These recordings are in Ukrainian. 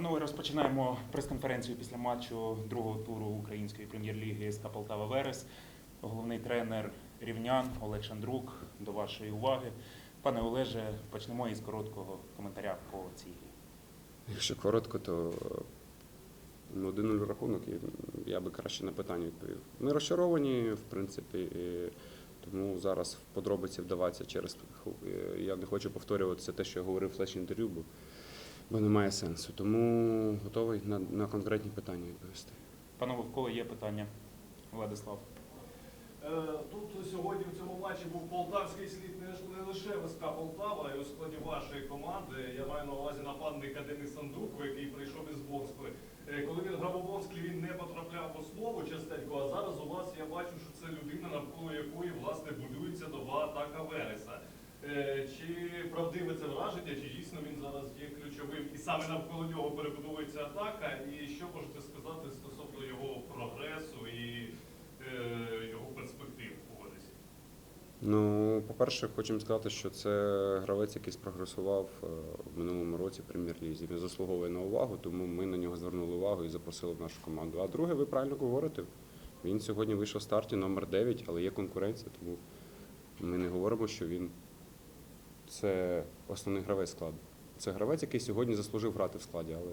Панове, розпочинаємо прес-конференцію після матчу другого туру української прем'єр-ліги СК Полтава Верес. Головний тренер Рівнян Олег Шандрук. До вашої уваги. Пане Олеже, почнемо із короткого коментаря по цій грі. Якщо коротко, то ну, 1-0 рахунок, я би краще на питання відповів. Ми розчаровані, в принципі, тому зараз в подробиці вдаватися через я не хочу повторюватися те, що я говорив в флеш інтерв'ю, бо немає сенсу. Тому готовий на, на конкретні питання відповісти. Панове, в кого є питання? Владислав. Е, Тут сьогодні в цьому матчі був полтавський слід не не лише ВСК Полтава, і у складі вашої команди. Я маю на увазі нападника Денис Андруку, який прийшов із Ворскли. Е, Коли він грав у Ворсклі, він не потрапляв в основу частенько, а зараз у вас я бачу, що це людина, навколо якої власне будується нова атака Вереса. Е, Чи правдиве це враження, чи дійсно він зараз саме навколо нього перебудовується атака? І що можете сказати стосовно його прогресу і е, його перспектив у Одесі? Ну, по-перше, хочемо сказати, що це гравець, який спрогресував е, в минулому році прем'єр-лізі. Він заслуговує на увагу, тому ми на нього звернули увагу і запросили в нашу команду. А друге, ви правильно говорите. Він сьогодні вийшов в старті номер 9, але є конкуренція, тому ми не говоримо, що він це основний гравець складу. Це гравець, який сьогодні заслужив грати в складі, але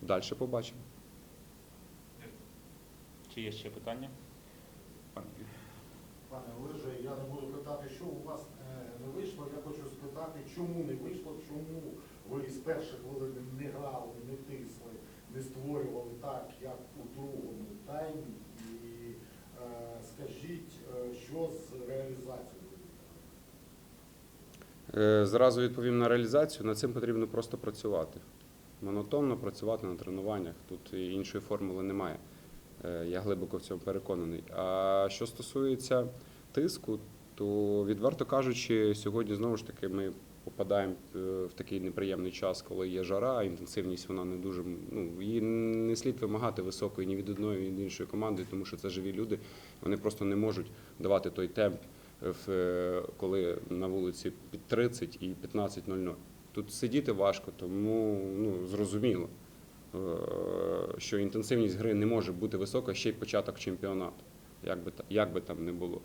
далі побачимо. Чи є ще питання? Пане Олеже, я не буду питати, що у вас е, не вийшло. Я хочу спитати, чому не вийшло, чому ви з перших хвилин не грали, не тисли, не створювали так, як у другому таймі. І е, скажіть, е, що з реалізацією? Е, Зразу відповім на реалізацію. Над цим потрібно просто працювати. Монотонно працювати на тренуваннях. Тут іншої формули немає. Е, Я глибоко в цьому переконаний. А що стосується тиску, то відверто кажучи, сьогодні знову ж таки ми попадаємо е, в такий неприємний час, коли є жара, інтенсивність вона не дуже ну її не слід вимагати високої ні від одної, ні від іншої команди, тому що це живі люди. Вони просто не можуть давати той темп, коли на вулиці під 30 і 15.00. Тут сидіти важко, тому ну, зрозуміло, е, що інтенсивність гри не може бути висока ще й початок чемпіонату, як би, як би там не було.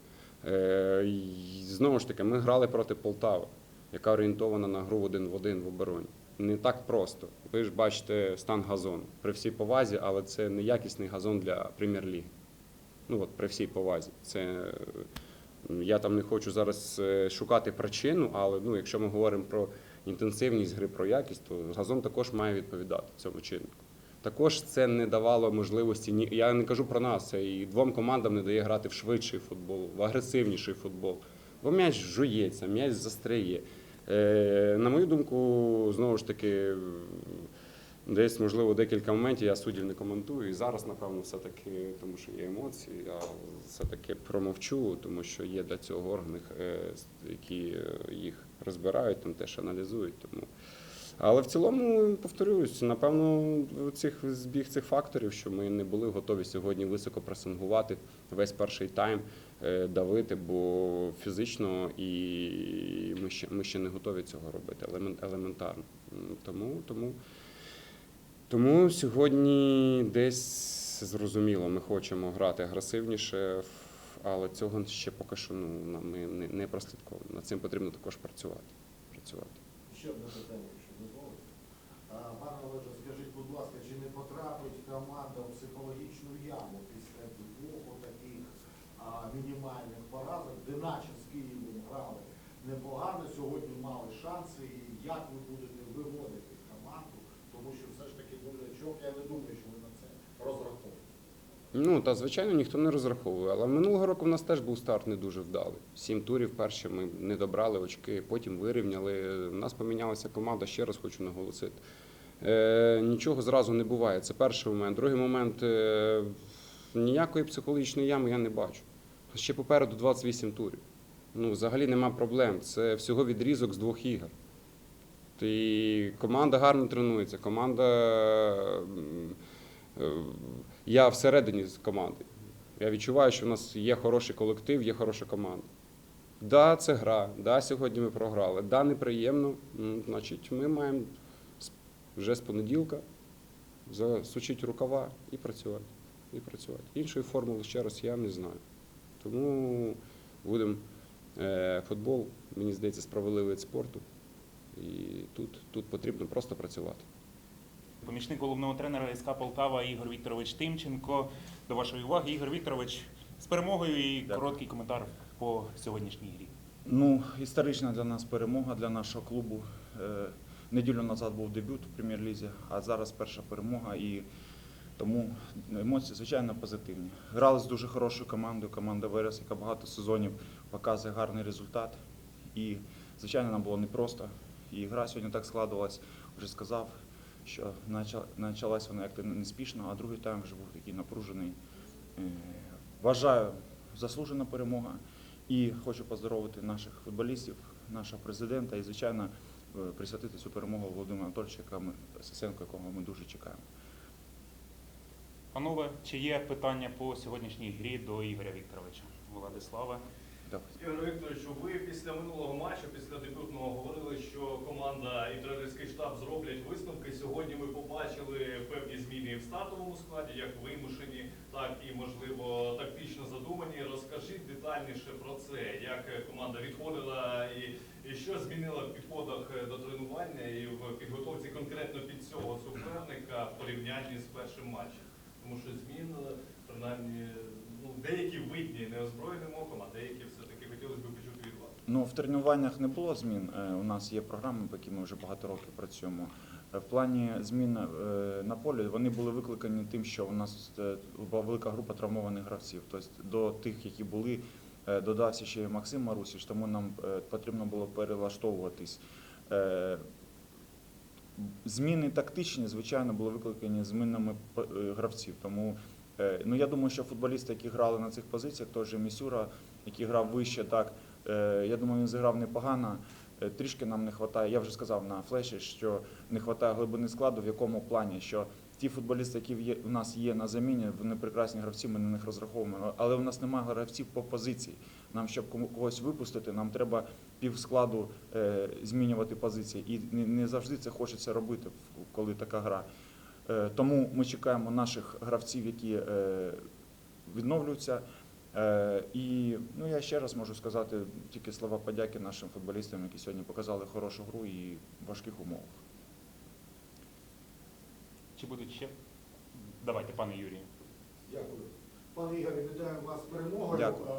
Е, Знову ж таки, ми грали проти Полтави, яка орієнтована на гру один в один в обороні. Не так просто. Ви ж бачите стан газону. При всій повазі, але це не якісний газон для прем'єр-ліги. Ну от при всій повазі. Це е, я там не хочу зараз е, шукати причину, але ну, якщо ми говоримо про інтенсивність гри, про якість, то газон також має відповідати цьому чиннику. Також це не давало можливості ні. Я не кажу про нас, це і двом командам не дає грати в швидший футбол, в агресивніший футбол. Бо м'яч жується, м'яч застряє. Е, на мою думку, знову ж таки, десь, можливо, декілька моментів я суддів не коментую. І зараз, напевно, все-таки, тому що є емоції, я все-таки промовчу, тому що є для цього органи, е, які е, їх розбирають, там теж аналізують. Тому. Але в цілому, повторюсь, напевно, цих збіг цих факторів, що ми не були готові сьогодні високо пресингувати весь перший тайм, е, давити, бо фізично і ми ще, ми ще не готові цього робити елемент- елементарно. Тому, тому, тому сьогодні десь зрозуміло, ми хочемо грати агресивніше, але цього ще поки що ну, ми не, прослідковуємо. Над цим потрібно також працювати. працювати. Ще одне питання, якщо дозволите. Пане Олеже, скажіть, будь ласка, чи не потрапить команда в психологічну яму після двох таких мінімальних поразок, де наче з Києвом грали непогано, сьогодні мали шанси, і як ви будете виводити команду, тому що все ж таки Бурлячок, я не думаю, що ви на це розраховуєте. Ну та звичайно ніхто не розраховує. Але минулого року в нас теж був старт не дуже вдалий. Сім турів перші ми не добрали очки, потім вирівняли. У нас помінялася команда, ще раз хочу наголосити. Е, нічого зразу не буває. Це перший момент. Другий момент е, ніякої психологічної ями я не бачу. Ще попереду 28 турів. Ну, взагалі нема проблем. Це всього відрізок з двох ігор. І команда гарно тренується. Команда. е, я всередині з команди. Я відчуваю, що в нас є хороший колектив, є хороша команда. Да, це гра, да, сьогодні ми програли. Да, неприємно. Значить, ми маємо вже з понеділка засучити рукава і працювати. І працювати. Іншої формули ще раз я не знаю. Тому будемо е, футбол, мені здається, справедливий вид спорту. І тут, тут потрібно просто працювати. Помічник головного тренера СК Полтава Ігор Вікторович Тимченко. До вашої уваги, Ігор Вікторович, з перемогою і Дякую. короткий коментар по сьогоднішній грі. Ну, історична для нас перемога для нашого клубу. Е, Неділю назад був дебют у прем'єр-лізі, а зараз перша перемога. І тому емоції, звичайно, позитивні. Грали з дуже хорошою командою, команда Верес, яка багато сезонів показує гарний результат. І, звичайно, нам було непросто. І гра сьогодні так складувалась, вже сказав, що почалась вона як-то неспішно, а другий тайм вже був такий напружений. Е, Вважаю, заслужена перемога. І хочу поздоровити наших футболістів, нашого президента і, звичайно, е, присвятити цю перемогу Володимиру Анатольовичу, яка Сисенко, якого ми дуже чекаємо. Панове, чи є питання по сьогоднішній грі до Ігоря Вікторовича? Владислава. Ігор Вікторовичу, ви після минулого матчу, після дебютного говорили, що команда і тренерський штаб зроблять висновки. Сьогодні ми побачили певні зміни в стартовому складі, як вимушені, так і можливо тактично задумані. Розкажіть детальніше про це, як команда відходила і, і що змінила в підходах до тренування і в підготовці конкретно під цього суперника в порівнянні з першим матчем. Тому що змін, принаймні, ну, деякі видні неозброєним оком, а деякі все-таки хотілося б почути від вас. Ну, в тренуваннях не було змін. Е, У нас є програми, по якій ми вже багато років працюємо. Е, В плані змін е, на полі вони були викликані тим, що у нас була велика група травмованих гравців. Тобто до тих, які були, додався ще й Максим Марусіч, тому нам потрібно було перелаштовуватись. Зміни тактичні, звичайно, були викликані змінами гравців. Тому ну, я думаю, що футболісти, які грали на цих позиціях, той же Місюра, який грав вище, так я думаю, він зіграв непогано. Е, Трішки нам не вистачає. Я вже сказав на флеші, що не вистачає глибини складу, в якому плані, що ті футболісти, які у нас є на заміні, вони прекрасні гравці, ми на них розраховуємо. Але у нас немає гравців по позиції. Нам, щоб когось випустити, нам треба пів складу е, змінювати позиції. І не, завжди це хочеться робити, коли така гра. Е, тому ми чекаємо наших гравців, які е, відновлюються. Е, і ну, я ще раз можу сказати тільки слова подяки нашим футболістам, які сьогодні показали хорошу гру і в важких умовах. Чи будуть ще? Давайте, пане Юрію. Дякую. Пане Ігорі, вітаю вас з перемогою. Дякую.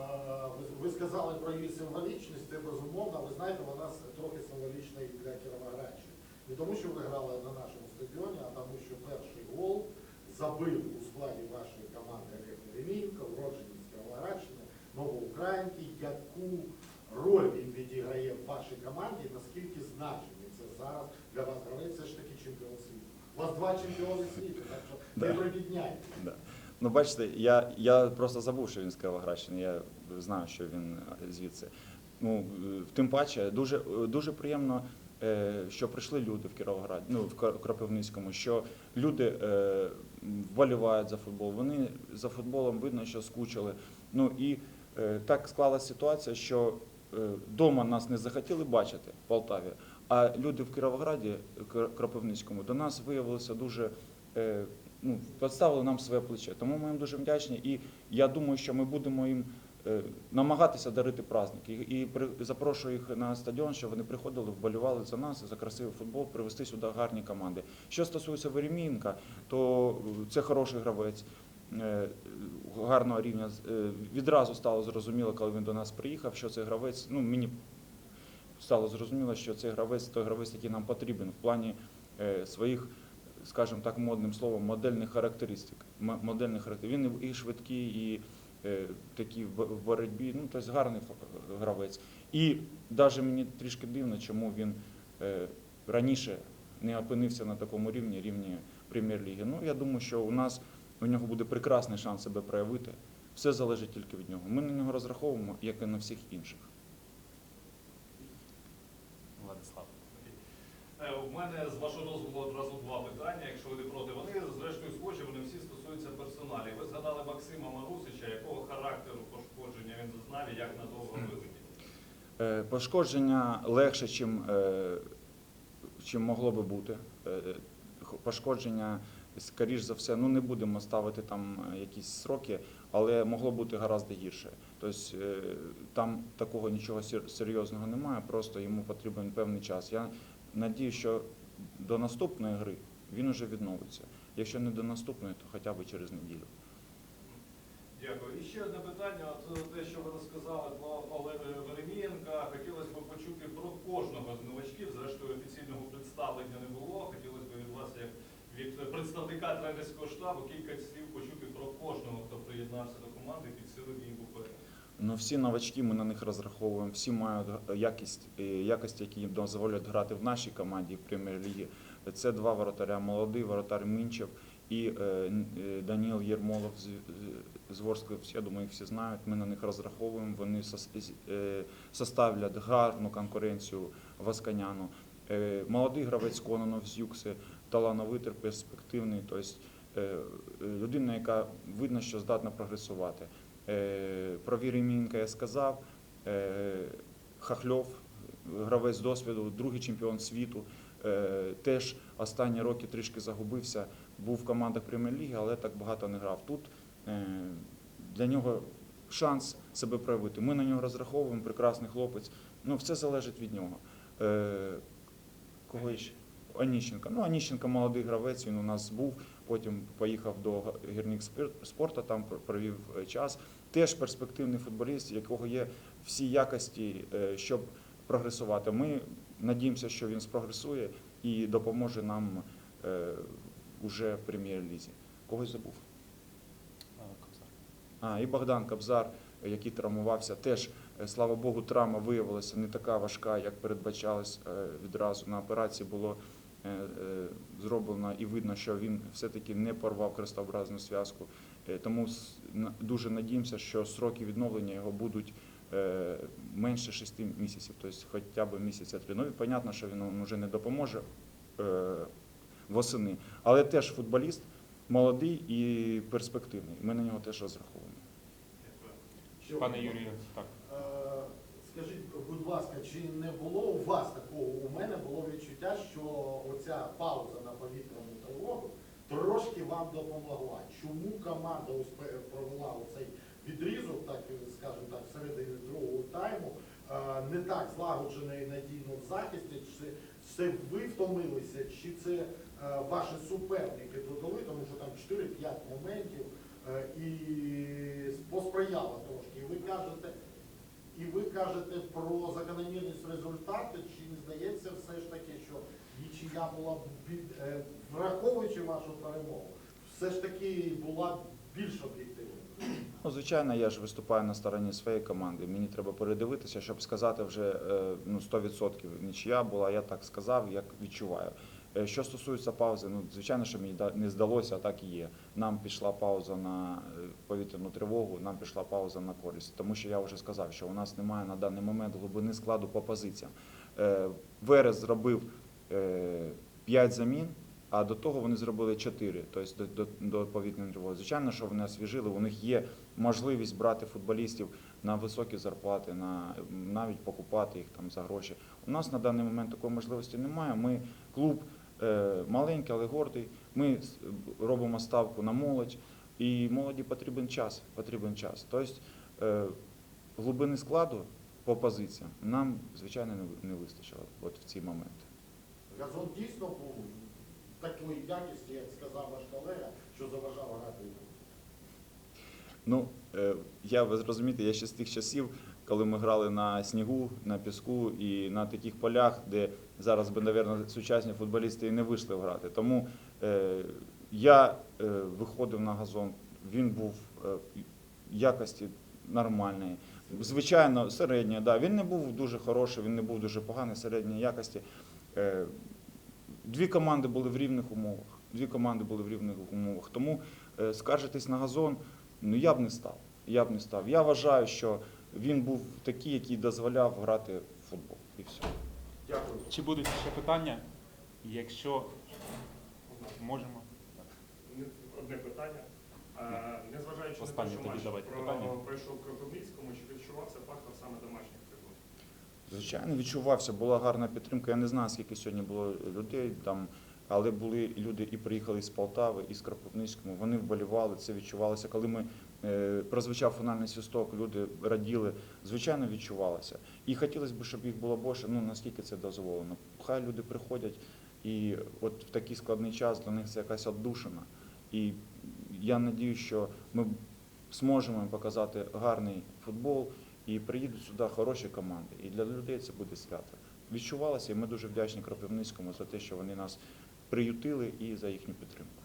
Ви- сказали про її символічність, це безумовно. Ви знаєте, вона трохи символічна і для Кіровоградщини. Не тому, що ви грали на нашому стадіоні, а тому, що перший гол забив у складі вашої команди Олег Еремієнко, уродженець Кіровоградщини, новоукраїнки. Яку роль він відіграє в вашій команді, наскільки значимий це зараз для вас гравець, це ж таки чемпіон світу. У вас два чемпіони світу, так що не Да. прибідняйте. Ну, бачите, я, я просто забув, що він з Кировоградщини, я знаю, що він е, звідси. Ну, е, тим паче, дуже, дуже приємно, е, що прийшли люди в Кіровоград, ну, в Кро- Кропивницькому, що люди вболівають за футбол. Вони за футболом видно, що скучили. Ну і е, так склалася ситуація, що вдома нас не захотіли бачити в Полтаві, а люди в Кіровограді, Кр- Кропивницькому, до нас виявилися дуже. е, ну, підставили нам своє плече. Тому ми їм дуже вдячні. І я думаю, що ми будемо їм е, намагатися дарити праздник. І, і запрошую їх на стадіон, щоб вони приходили, вболівали за нас, за красивий футбол, привезти сюди гарні команди. Що стосується Веремієнка, то е, це хороший гравець. Е, Гарного рівня Е, відразу стало зрозуміло, коли він до нас приїхав, що це гравець. Ну мені стало зрозуміло, що це гравець, той гравець, який нам потрібен в плані е, своїх скажімо так, модним словом, модельних характеристик. Модельних характеристик. Він і швидкий, і такий в боротьбі, ну, тобто гарний гравець. І навіть мені трішки дивно, чому він раніше не опинився на такому рівні, рівні прем'єр-ліги. Ну, я думаю, що у нас у нього буде прекрасний шанс себе проявити. Все залежить тільки від нього. Ми на нього розраховуємо, як і на всіх інших. Владислав. Е, У мене з вашого дозволу одразу два питання, якщо ви не проти. Вони зрештою схожі, вони всі стосуються персоналів. Ви згадали Максима Марусича, якого характеру пошкодження він зазнав і як надовго вилетів? Е, Пошкодження легше, чим, е, чим могло би бути. Пошкодження, скоріш за все, ну не будемо ставити там е, якісь сроки, але могло бути гораздо гірше. Тобто е, там такого нічого серйозного немає, просто йому потрібен певний час. Я надію, що до наступної гри він уже відновиться. Якщо не до наступної, то хоча б через неділю. Дякую. І ще одне питання. От е, те, що ви розказали про Олега Веремієнка, хотілося б почути про кожного з новачків. Зрештою, офіційного представлення не було. Хотілося б від вас, як від представника тренерського штабу, кілька слів почути про кожного, хто приєднався до команди під силу дій Ну, всі новачки, ми на них розраховуємо, всі мають якість, е, якості, які їм дозволять грати в нашій команді в прем'єр-лігі. Це два воротаря, молодий воротар Мінчев і е, е, Даніл Єрмолов з, Ворської. Я думаю, їх всі знають. Ми на них розраховуємо. Вони составлять гарну конкуренцію Васканяну. Молодий гравець Кононов з Юкси, талановитий, перспективний. Тобто людина, яка видно, що здатна прогресувати. Е, Про Віремінка я сказав. Е, Хахльов, гравець досвіду, другий чемпіон світу. Теж останні роки трішки загубився. Був в командах прем'єр-ліги, але так багато не грав. Тут для нього шанс себе проявити. Ми на нього розраховуємо, прекрасний хлопець. Ну, все залежить від нього. Кого ще? Аніщенка. Ну, Аніщенка молодий гравець, він у нас був, потім поїхав до гірник спорту, там провів е, час. Теж перспективний футболіст, якого є всі якості, е, щоб прогресувати. Ми надіємося, що він спрогресує і допоможе нам е, уже в прем'єр-лізі. Когось забув. А, і Богдан Кобзар, е, який травмувався, теж, слава Богу, травма виявилася не така важка, як передбачалось відразу. На операції було е, е, зроблено і видно, що він все-таки не порвав хрестообразну зв'язку. Е, Тому дуже надіємося, що сроки відновлення його будуть менше 6 місяців, тобто хоча б місяця три. Ну і понятно, що він вже не допоможе восени, але теж футболіст молодий і перспективний. Ми на нього теж розраховуємо. Пане. Юрію, так. Е, Скажіть, будь ласка, чи не було у вас такого? У мене було відчуття, що оця пауза на повітряну тривогу трошки вам допомогла. Чому команда провела оцей відрізок, так скажімо так, всередині другого тайму, е, не так злагоджено і надійно в захисті? Чи це ви втомилися, чи це е, ваші суперники додали, тому що там 4-5 моментів е, і посприяло трошки. І ви кажете, і ви кажете про закономірність результату, чи не здається все ж таки, що нічия була б е, враховуючи вашу перемогу, все ж таки була більш об'єктивною? Ну, звичайно, я ж виступаю на стороні своєї команди. Мені треба передивитися, щоб сказати вже е, ну, 100% нічия була, я так сказав, як відчуваю. Е, Що стосується паузи, ну звичайно, що мені не здалося, а так і є. Нам пішла пауза на е, повітряну тривогу, нам пішла пауза на користь, тому що я вже сказав, що у нас немає на даний момент глибини складу по позиціям. Е, Верес зробив 5 замін. А до того вони зробили 4, тобто до, до, до повітряної тривоги. Звичайно, що вони освіжили, у них є можливість брати футболістів на високі зарплати, на, навіть покупати їх там за гроші. У нас на даний момент такої можливості немає. Ми клуб маленький, але гордий. Ми робимо ставку на молодь, і молоді потрібен час. Потрібен час. Тобто е, глибини складу по позиціям нам, звичайно, не, вистачило от в ці моменти. Газон дійсно був такої якісті, як сказав ваш колега, що заважав грати. Ну, е, я ви зрозумієте, я ще з тих часів, коли ми грали на снігу, на піску і на таких полях, де зараз би, мабуть, сучасні футболісти і не вийшли грати. Тому е, я е, виходив на газон, він був е, якості нормальної. Звичайно, середньої, да. Він не був дуже хороший, він не був дуже поганий, середньої якості. Е, Дві команди були в рівних умовах. Дві команди були в рівних умовах. Тому е, скаржитись на газон, ну я б не став. Я б не став. Я вважаю, що він був такий, який дозволяв грати в футбол. І все. Дякую. Чи будуть ще питання? Якщо можемо. Одне питання. Незважаючи на те, що матч про- питання. пройшов в Кропивницькому, чи відчувався фактор саме домашніх трибун? Звичайно, відчувався, була гарна підтримка. Я не знаю, скільки сьогодні було людей. Там Але були люди і приїхали з Полтави, і з Кропивницького. Вони вболівали, це відчувалося. Коли ми е, прозвучав фінальний свисток, люди раділи, звичайно, відчувалося. І хотілося б, щоб їх було більше, ну наскільки це дозволено. Хай люди приходять, і от в такий складний час для них це якась отдушина. І я надію, що ми зможемо показати гарний футбол і приїдуть сюди хороші команди. І для людей це буде свято. Відчувалося, і ми дуже вдячні Кропивницькому за те, що вони нас приютили і за їхню підтримку.